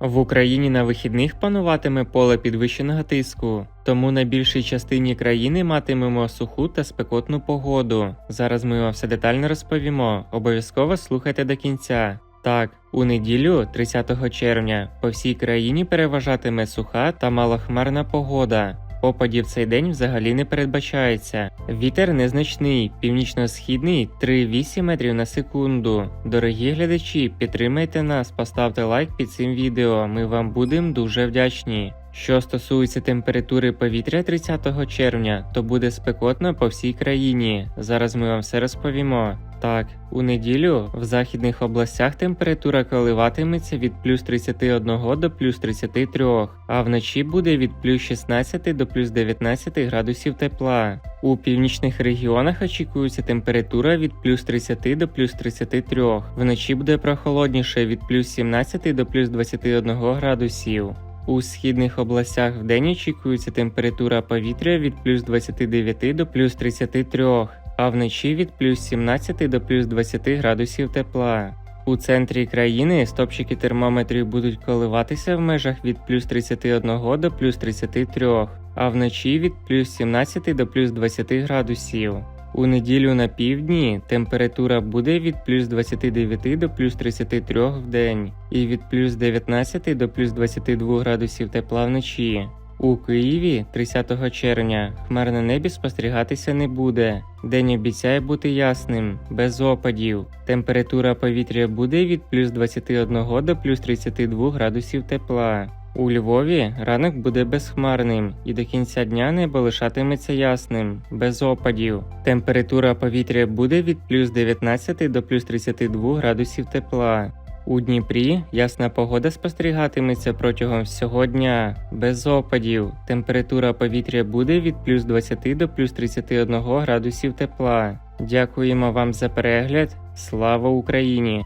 В Україні на вихідних пануватиме поле підвищеного тиску, тому на більшій частині країни матимемо суху та спекотну погоду. Зараз ми вам все детально розповімо. Обов'язково слухайте до кінця. Так, у неділю, 30 червня, по всій країні переважатиме суха та малохмарна погода. Опадів цей день взагалі не передбачається. Вітер незначний, північно-східний 3,8 метрів на секунду. Дорогі глядачі, підтримайте нас, поставте лайк під цим відео. Ми вам будемо дуже вдячні. Що стосується температури повітря 30 червня, то буде спекотно по всій країні. Зараз ми вам все розповімо. Так, у неділю в західних областях температура коливатиметься від плюс 31 до плюс 33, а вночі буде від плюс 16 до плюс 19 градусів тепла. У північних регіонах очікується температура від плюс 30 до плюс 33. Вночі буде прохолодніше від плюс 17 до плюс 21 градусів. У східних областях вдень очікується температура повітря від плюс 29 до плюс 33, а вночі від плюс 17 до плюс 20 градусів тепла. У центрі країни стопчики термометрів будуть коливатися в межах від плюс 31 до плюс 33, а вночі від плюс 17 до плюс 20 градусів. У неділю на півдні температура буде від плюс 29 до плюс 33 в день і від плюс 19 до плюс 22 градусів тепла вночі. У Києві 30 червня хмар на небі спостерігатися не буде. День обіцяє бути ясним, без опадів. Температура повітря буде від плюс 21 до плюс 32 градусів тепла. У Львові ранок буде безхмарним і до кінця дня небо лишатиметься ясним, без опадів. Температура повітря буде від плюс 19 до плюс 32 градусів тепла. У Дніпрі ясна погода спостерігатиметься протягом всього дня, без опадів. Температура повітря буде від плюс 20 до плюс 31 градусів тепла. Дякуємо вам за перегляд. Слава Україні!